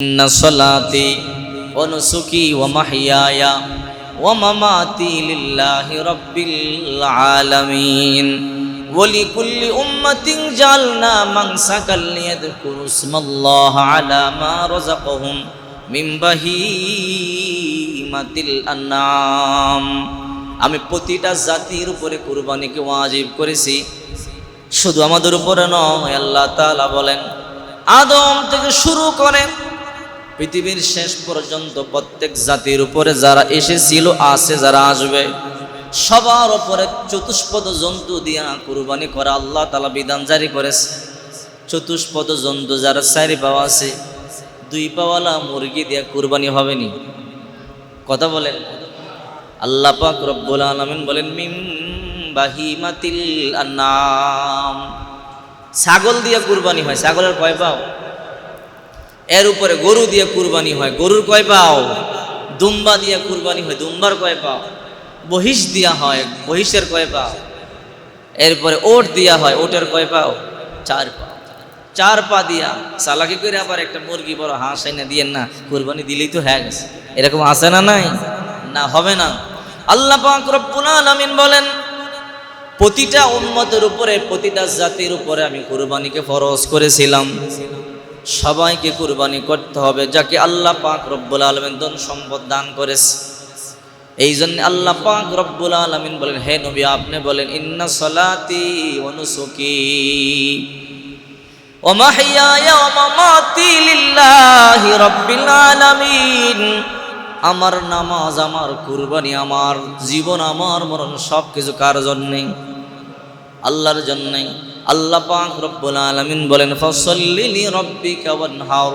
إن صلاتي ونسكي ومحياي ومماتي لله رب العالمين ولكل أمة جعلنا منسكا ليذكروا اسم الله على ما رزقهم من بهيمة الأنعام আমি প্রতিটা জাতির উপরে কুরবানিকে ওয়াজিব করেছি শুধু আমাদের উপরে নয় আল্লাহ তাআলা বলেন আদম থেকে শুরু করে পৃথিবীর শেষ পর্যন্ত প্রত্যেক জাতির উপরে যারা এসেছিল, আছে, যারা আসবে, সবার উপরে চতুষ্পদ জন্তু দিয়া কুরবানি করা আল্লাহ তালা বিধান জারি করেছে। চতুষ্পদ জন্তু যারা চারি পাওয়া আছে, দুই পাওয়ালা মুরগি দিয়া কুরবানি হবেনি। কথা বলেন। আল্লাহ পাক রব্বুল আলামিন বলেন মিম বাহিমাতিল আনাম ছাগল দিয়ে কুরবানি হয়, ছাগলের কয় পাও? এর উপরে গরু দিয়ে কুরবানি হয়। গরুর কয় পাও? দুম্বা দিয়ে কুরবানি হয়। দুম্বার কয় পাও? বহিষ দিয়া হয়। বহিষের কয় পাও? এরপরে ওট দিয়া হয়। ওটের কয় পাও? চার পা চার পা দিয়া। সালাকি করে আবার একটা মুরগি, বড় হাঁস এনে দিয়ে না, কুরবানি দিলেই তো হ্যাঁ গেছে। এরকম আছে না নাই? না, হবে না। আল্লাহ আলামিন বলেন, প্রতিটা উম্মতের উপরে, প্রতিটা জাতির উপরে আমি কুরবানিকে ফরজ করেছিলাম। সবাইকে কুরবানি করতে হবে, যাকে আল্লাহ পাক রব্বুল আলমিন ধন সম্পদ দান করেছে। এই জন্য আল্লাহ পাক রব্বুল আলমিন বলেন, হে নবী, আপনি বলেন, ইন্না সলাতি অনুসুকি আমার নামাজ, আমার কুরবানি, আমার জীবন, আমার মরণ সব কিছু কার জন্যে? আল্লাহর জন্যে। আল্লাহ পাক রব্বুল আলামিন বলেন, ফসল্লি লি রাব্বিকা ওয়ানহার,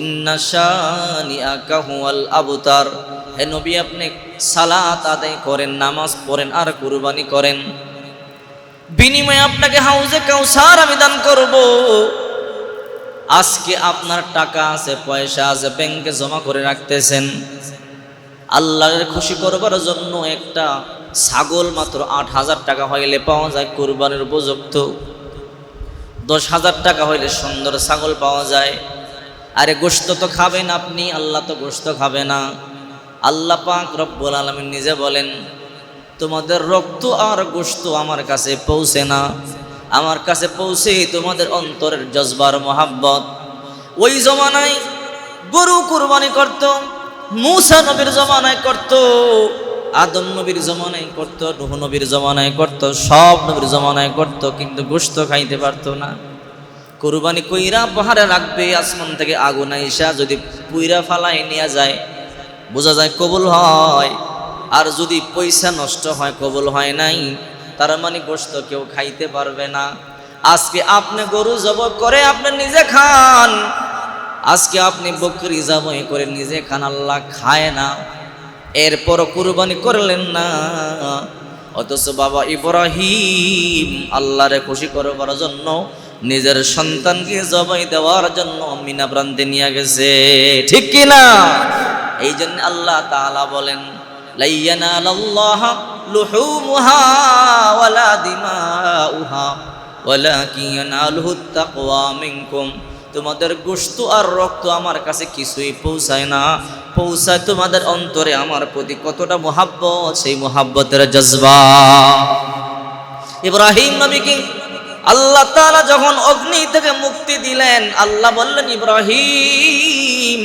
ইন্না শানিআকা হুয়াল আবতার। হে নবী, আপনি সালাত আদায় করেন, নামাজ পড়েন, আর কুরবানি করেন। বিনিময়ে আপনাকে হাউজে কাউসার আমি দান করব। আজকে আপনার টাকা আছে, পয়সা আছে, ব্যাংকে জমা করে রাখতেছেন। আল্লাহর খুশি করবার জন্য একটা ছাগল মাত্র আট হাজার টাকা হইলে পাওয়া যায় কোরবানির উপযুক্ত। দশ হাজার টাকা হইলে সুন্দর ছাগল পাওয়া যায়। আরে গোস্ত তো খাবেন আপনি, আল্লাহ তো গোস্ত খাবে না। আল্লাহ পাক রব্বুল আলমিন নিজে বলেন, তোমাদের রক্ত আর গোস্ত আমার কাছে পৌঁছে না। আমার কাছে পৌঁছে তোমাদের অন্তরের জজবার মোহাব্বত। ওই জমানায় গরু কুরবানি করত, মুসা নবীর জমানায় করত। আদম নবীর জমানায় করত, নুহ নবীর জমানায় করত, সব নবীর জমানায় করত, কিন্তু গোস্ত খাইতে পারতো না। কুরবানি কইরা পাহাড়ে রাখবে, আসমান থেকে আগুন আইসা যদি পুইরা ফালাই নিয়ে যায়, বোঝা যায় কবুল হয়। আর যদি পয়সা নষ্ট হয়, কবুল হয় নাই, তার মানে গোস্ত কেউ খাইতে পারবে না। আজকে আপনি গরু জব করে আপনি নিজে খান, আজকে আপনি বকরি জবাই করে নিজে খান, আল্লাহ খায় না। এরপর কুরবানি করলেন না। অথচ বাবা ইব্রাহিম আল্লাহরে খুশি করবার জন্য, নিজের সন্তানকে জবাই দেওয়ার জন্য মিনা প্রান্তে নিয়ে গেছে। ঠিক কি না? এই জন্য আল্লাহ তাআলা বলেন লাইয়ানালাল্লাহ লুহুমুহা ওয়ালা তোমাদের গোস্ত আর রক্ত আমার কাছে কিছুই পৌঁছায় না। পৌঁছায় তোমাদের অন্তরে আমার প্রতি কতটা মোহাব্বত, সেই মোহাব্বতের জজবা। ইব্রাহিম নবীকে আল্লাহ তাআলা যখন অগ্নি থেকে মুক্তি দিলেন, আল্লাহ বললেন, ইব্রাহিম,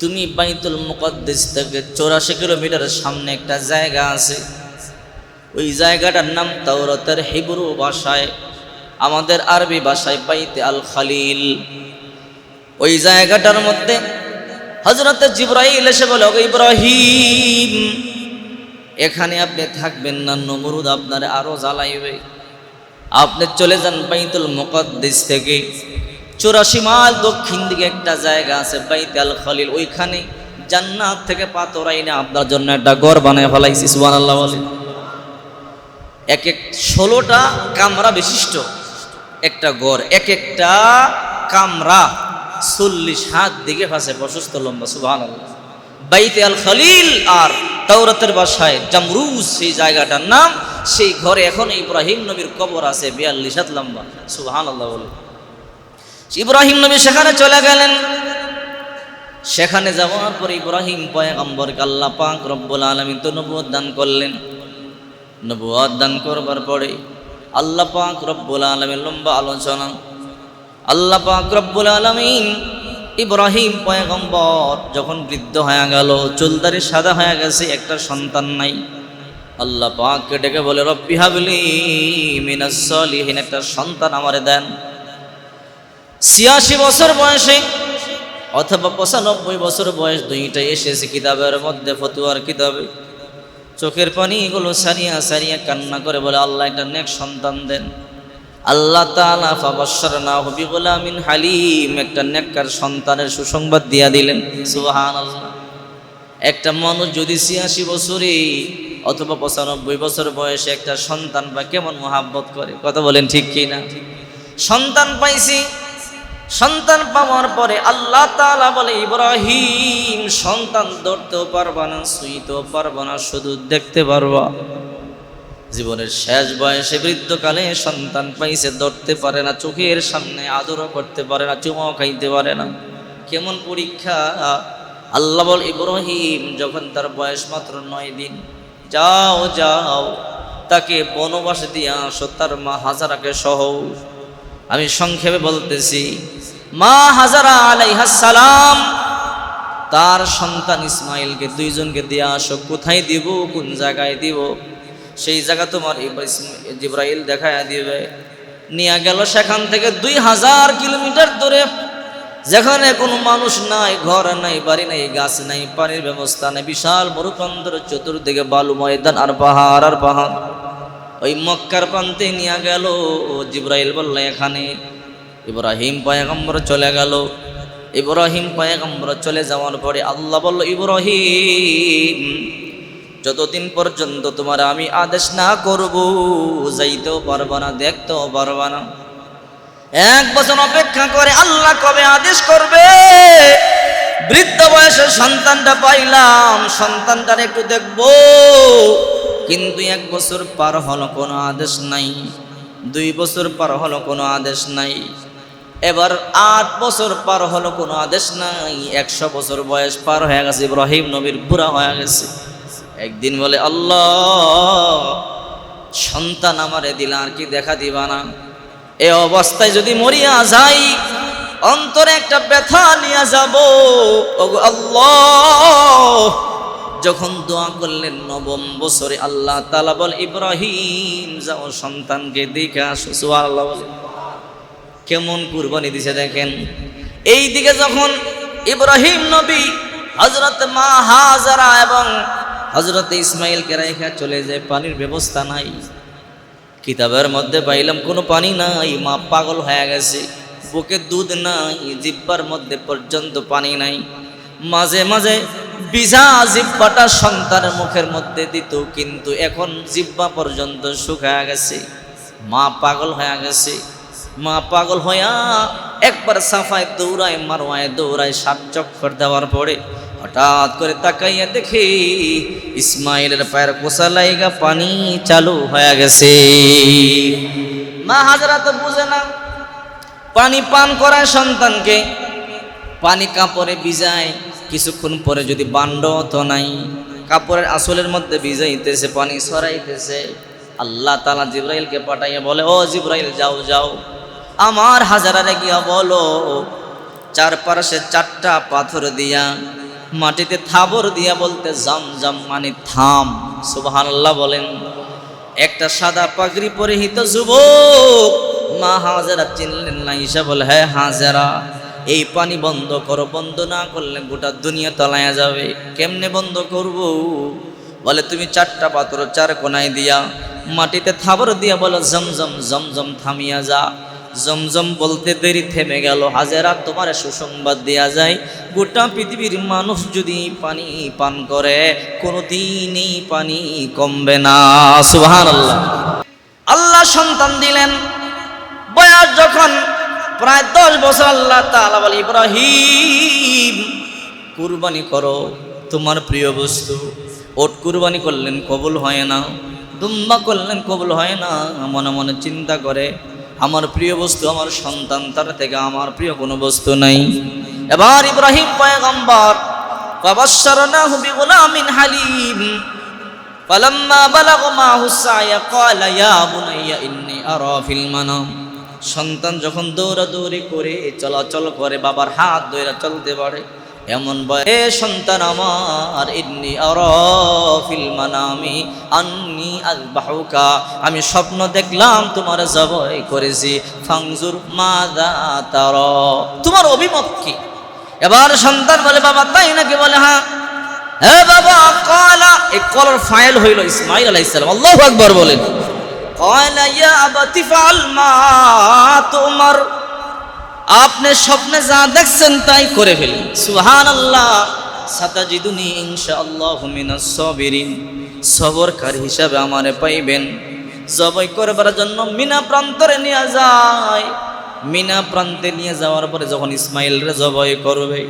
তুমি বাইতুল মুকদ্দিস থেকে চৌরাশি কিলোমিটারের সামনে একটা জায়গা আছে। ওই জায়গাটার নাম তাওরাতের হিব্রু ভাষায় আমাদের আরবি ভাষায় বাইতে আল খালিল। ওই জায়গাটার মধ্যে হজরত জিব্রাইল এসে বলে ইব্রাহিম, এখানে আপনি থাকবেন না, নমরুদ আপনার আরও জ্বালাইবে। আপনি চলে যান বাইতুল মুকদ্দিস থেকে। চৌরাশি মাইল দক্ষিণ দিকে একটা জায়গা আছে বাইতে আল খালিল। ওইখানে জান্নাত থেকে পাথর আইনে আপনার জন্য একটা ঘর বানায় ফেলাইছি, সুবহানাল্লাহ বলে। এক এক ষোলোটা কামরা বিশিষ্ট। একটা গড়, এক একটা কামরা চল্লিশ হাত দিকে ফাঁসে, প্রশস্ত লম্বা সুবাহ বাইতে আল খালিল আর তাওরাতের বাসায় জামরুজ, সেই জায়গাটার নাম, সেই ঘরে এখন ইব্রাহিম নবীর কবর আছে, বিয়াল্লিশ হাত লম্বা সুবাহ আল্লাহ বলে। ইব্রাহিম নবী সেখানে চলে গেলেন। সেখানে যাওয়ার পর ইব্রাহিম পয়গম্বরকে আল্লাহ পাক রব্বুল আলমিন তো নবুয়ত দান করলেন। নবুয়ত দান করবার পরে আল্লাহ পাক রব্বুল আলমিন লম্বা আলোচনা। আল্লাহ পাক রব্বুল আলমিন ইব্রাহিম পয়গম্বর যখন বৃদ্ধ হয়ে গেল, চুলদারি সাদা হয়ে গেছে, একটা সন্তান নাই। আল্লাহ পাককে ডেকে বলে, রব্বি হাবলি মিনাস সলিহিন একটা সন্তান আমারে দেন। ছিয়াশি বছর বয়সে অথবা পঁচানব্বই বছর বয়স দুইটাই এসেছে কিতাবের মধ্যে, ফতুয়ার কিতাবে। চোখের পানি এগুলো সারিয়া সারিয়া কান্না করে বলে, আল্লাহ একটা নেক সন্তান দেন। আল্লাহ তাআলা ফাবাশশার না হবি গোলামিন হালিম, একটা নেককার সন্তানের সুসংবাদ দিয়া দিলেন। সুবহানাল্লাহ। একটা মানুষ যদি ছিয়াশি বছরে অথবা পঁচানব্বই বছর বয়সে একটা সন্তান বা কেমন মহাব্বত করে? কথা বলেন ঠিক কি না সন্তান পাইছি সন্তান পাওয়ার পরে আল্লাহ তালা বলে, ইব্রাহিম, সন্তান ধরতেও পারবা না, শুইতেও পারবা না, শুধু দেখতে পারবা। জীবনের শেষ বয়সে বৃদ্ধকালে সন্তান পাইছে, ধরতে পারে না, চোখের সামনে আদরও করতে পারে না, চুমাও খাইতে পারে না। কেমন পরীক্ষা? আল্লাহ বল, ইব্রাহিম, যখন তার বয়স মাত্র নয় দিন, যাও যাও, তাকে বনবাসে দিয়ে আসো, তার মা হাজারাকে সহ। আমি সংক্ষেপে বলতেছি মা হাজারা আলাইহাসালাম তার সন্তান ইসমাইলকে দুইজনকে দিয়ে আসো, কোথায় দিব, কোন জায়গায় দিব? সেই জায়গা তোমার জিব্রাইল দেখায় দিবে। নিয়ে গেল সেখান থেকে দুই হাজার কিলোমিটার দূরে। যেখানে কোনো মানুষ নাই, ঘর নাই, বাড়ি নাই, গাছ নাই, পানির ব্যবস্থা নেই, বিশাল মরুপ্রান্তর চতুর্দিকে বালু ময়দান আর পাহাড় আর পাহাড়। ওই মক্কার প্রান্তে নিয়ে গেল জিব্রাইল বলল, এখানে ইব্রাহিম পয়গম্বর চলে গেল। ইব্রাহিম পয়গম্বর চলে যাওয়ার পরে আল্লাহ বলল, ইব্রাহিম, যতদিন পর্যন্ত তোমার আমি আদেশ না করব, যাইতেও পারবা না, দেখতেও পারবা না। এক বছর অপেক্ষা করে আল্লাহ কবে আদেশ করবে? বৃদ্ধ বয়সের সন্তানটা পাইলাম, সন্তানটার একটু দেখব। কিন্তু এক বছর পার হলো, কোনো আদেশ নাই। দুই বছর পার হলো, কোনো আদেশ নাই। এবার আট বছর পার হলো, কোনো আদেশ নাই। একশো বছর বয়স পার হয়ে গেছে, ইব্রাহিম নবীর বুড়া হয়ে গেছে। একদিন বলে, আল্লাহ, সন্তান আমারে দিলা আর কি দেখা দিবা না? এ অবস্থায় যদি মরিয়া যাই, অন্তরে একটা ব্যথা নিয়ে যাব। আল্লাহ, যখন দোয়া করলেন নবম বছরে, আল্লাহ তালা বল, ইব্রাহিম, যাও সন্তানকে দেখে আসো বলে। কেমন কুরবানি দিছে দেখেন। এই দিকে যখন ইব্রাহিম নবী হজরত মা হাজারা এবং হজরত ইসমাইলকে রেখা চলে যায়, পানির ব্যবস্থা নাই। কিতাবের মধ্যে পাইলাম, কোনো পানি নাই, মা পাগল হয়ে গেছে, বুকে দুধ নাই, জিব্বার মধ্যে পর্যন্ত পানি নাই। মাঝে মাঝে বিজা জিব্বাটা সন্তানের মুখের মধ্যে দিত, কিন্তু এখন জিব্বা পর্যন্ত শুকায় গেছে, মা পাগল হয়ে গেছে। মা পাগল হইয়া একবার সাফায় দৌড়ায়, মারোয়ায় দৌড়ায় সাত চক্কর দেওয়ার পরে হঠাৎ করে তাকাইয়া দেখে ইসমাইলের পায়ের কোষা লাইগা পানি চালু হয়ে গেছে। মা হাজারা তো বুঝে না, পানি পান করায় সন্তানকে, পানি কাপড়ে ভিজায়, কিছুক্ষণ পরে যদি বান্ড তো নাই, কাপড়ের আসলের মধ্যে ভিজাইতেছে, পানি সরাইতেছে আল্লাহ তালা জিব্রাইলকে পাঠাইয়া বলে, ও জিব্রাইল, যাও যাও। আমার হাজারারে গিয়া বলো, চারপাশে চারটা পাথর দিয়া, মাটিতে থাবর দিয়া বলতে জাম জাম মানে থাম সুবাহান আল্লাহ বলেন। একটা সাদা পাগড়ি পরিহিত যুবক, মা হাজারা চিনলেন না, ঈশা বলে হ্যাঁ হাজারা, এই পানি বন্ধ করো, বন্ধ না করলে গোটা দুনিয়া তলায়া যাবে, কেমনে বন্ধ করব? বলে, তুমি চারটা পাথর চার কোনায় দিয়া, মাটিতে থাবর দিয়া বলো জমজম জমজম থামিয়া যা। জমজম বলতে দেরি থেমে গেল। হাজারা, তোমার সুসংবাদ দেয়া যায়। গোটা পৃথিবীর মানুষ যদি পানি পান করে, কোনোদিনই পানি কমবে না। সুহান আল্লাহ আল্লাহ সন্তান দিলেন। বয়স যখন প্রায় দশ বছর, আল্লাহ তাআলা বলে, ইব্রাহিম, কুরবানি করো তোমার প্রিয় বস্তু। ওট কুরবানি করলেন, কবুল হয় না। দুম্বা করলেন, কবুল হয় না। মনে মনে চিন্তা করে আমার প্রিয় বস্তু আমার সন্তান তার থেকে আমার প্রিয় কোনো বস্তু নাই এবার ইব্রাহিম পয়গম্বর فبشرناه بغلام حليم فلما بلغ معه السعي قال يا بني إني أرى في المنام সন্তান যখন দৌড়াদৌড়ি করে চলাচল করে বাবার হাত ধরে চলতে পারে এমন বয়ে সন্তান আমার, ইন্নি আরফিল মানামি, আন্নি আজবাহুকা। আমি স্বপ্ন দেখলাম তোমার জবই করেছি। ফাংজুর মাদা তার। তোমার অভিমত কি? এবার সন্তান বলে, বাবা, তাই নাকি? বলে হ্যাঁ। হে বাবা কলা এই কলার ফাইল হইল ইসমাইল আলাইহিস সালাম। আল্লাহু আকবার বলেন। কয়লা ইয়া আবাতি ফাল মা তোমার। আপনি স্বপ্নে যা দেখছেন তাই করে ফেলেন। সুবহানাল্লাহ। সাতাজিদুনি ইনশাআল্লাহ মিনাস সাবিরিন। সবরকার হিসাবে আমারে পাইবেন। জবাই করবার জন্য মিনা প্রান্তরে নিয়ে যায়। মিনা প্রান্তে নিয়ে যাওয়ার পরে যখন ইসমাইল রে জবাই করবে,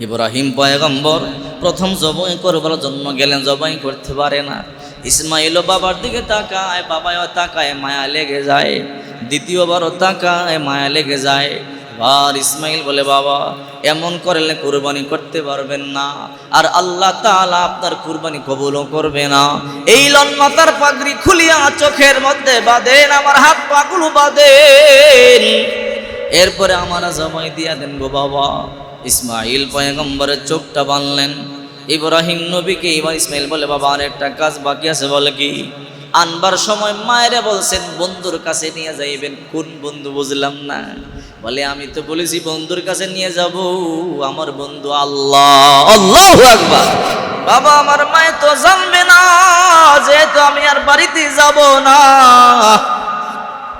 ইব্রাহিম পয়গম্বর প্রথম জবাই করবার জন্য গেলেন, জবাই করতে পারে না। ইসমাইলও বাবার দিকে তাকায় বাবাও তাকায়, মায়া লেগে যায়। দ্বিতীয়বারও তাকায়, মায়া লেগে যায়। আর ইসমাইল বলে, বাবা, এমন করলে কুরবানি করতে পারবেন না। আর আল্লাহ তাআলা আপনার কুরবানি কবুলও করবে না। এই লন মাতার পাগড়ি খুলিয়া চোখের মধ্যে বাঁধেন, আমার হাত পাগুলো বাঁধেন। এরপরে আমার জমাই দিয়া দেন গো বাবা। ইসমাইল পয়গম্বরের চোখটা বানলেন ইব্রাহিম নবীকে এবার ইসমাইল বলে, বাবা আর একটা কাজ বাকি আছে, বলে কি? আনবার সময় মায়েরা বলছেন, বন্ধুর কাছে নিয়ে যাইবেন। কোন বন্ধু বুঝলাম না। বলে, আমি তো বলেছি, বন্ধুর কাছে নিয়ে যাব। আমার বন্ধু আল্লাহ। আল্লাহ আকবার! বাবা, আমার মায়ে তো জানবে না, যেহেতু আমি আর বাড়িতে যাব না।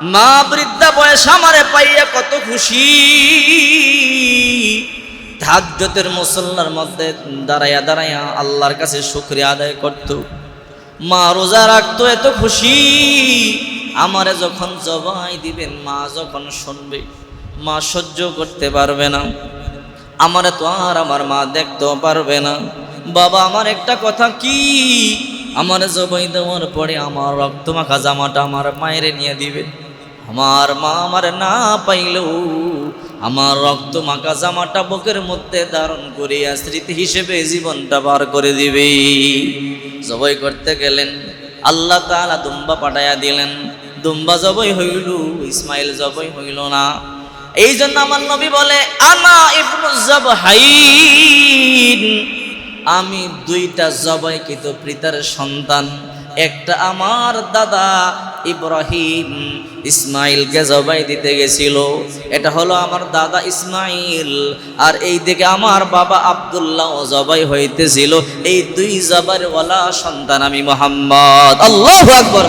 মা বৃদ্ধা বয়স আমারে পাইয়া কত খুশি। ধাজ্যতের মুসল্লার মধ্যে দাঁড়াইয়া দাঁড়াইয়া আল্লাহর কাছে শুক্রিয়া আদায় করত। মা রোজা রাখতো, এত খুশি। আমারে যখন জবাই দিবেন, মা যখন শুনবে, মা সহ্য করতে পারবে না। আমারে তো আর আমার মা দেখতেও পারবে না। বাবা, আমার একটা কথা কি? আমার জবাই দেওয়ার পরে আমার রক্ত মাখা জামাটা আমার মায়ের নিয়ে দিবে। আমার মা আমার না পাইলেও আমার রক্ত মাখা জামাটা বুকের মধ্যে ধারণ করিয়া স্মৃতি হিসেবে জীবনটা বার করে দিবে। জবাই করতে গেলেন। আল্লাহ তালা দুম্বা পাঠাইয়া দিলেন। দুম্বা জবই হইল, ইসমাইল জবই হইল না। এই জন্য আমার নবী বলে, আনা ইবনু জাবহাইন। আমি দুইটা জবাইকৃত পিতার সন্তান। একটা আমার দাদা ইব্রাহিম ইসমাইলকে জবাই দিতে গেছিল। এটা হলো আমার দাদা ইসমাইল। আর এই দিকে আমার বাবা আবদুল্লাহ জবাই হইতেছিল। এই দুই জবার ওয়ালা সন্তান আমি মোহাম্মদ। আল্লাহ আকবার।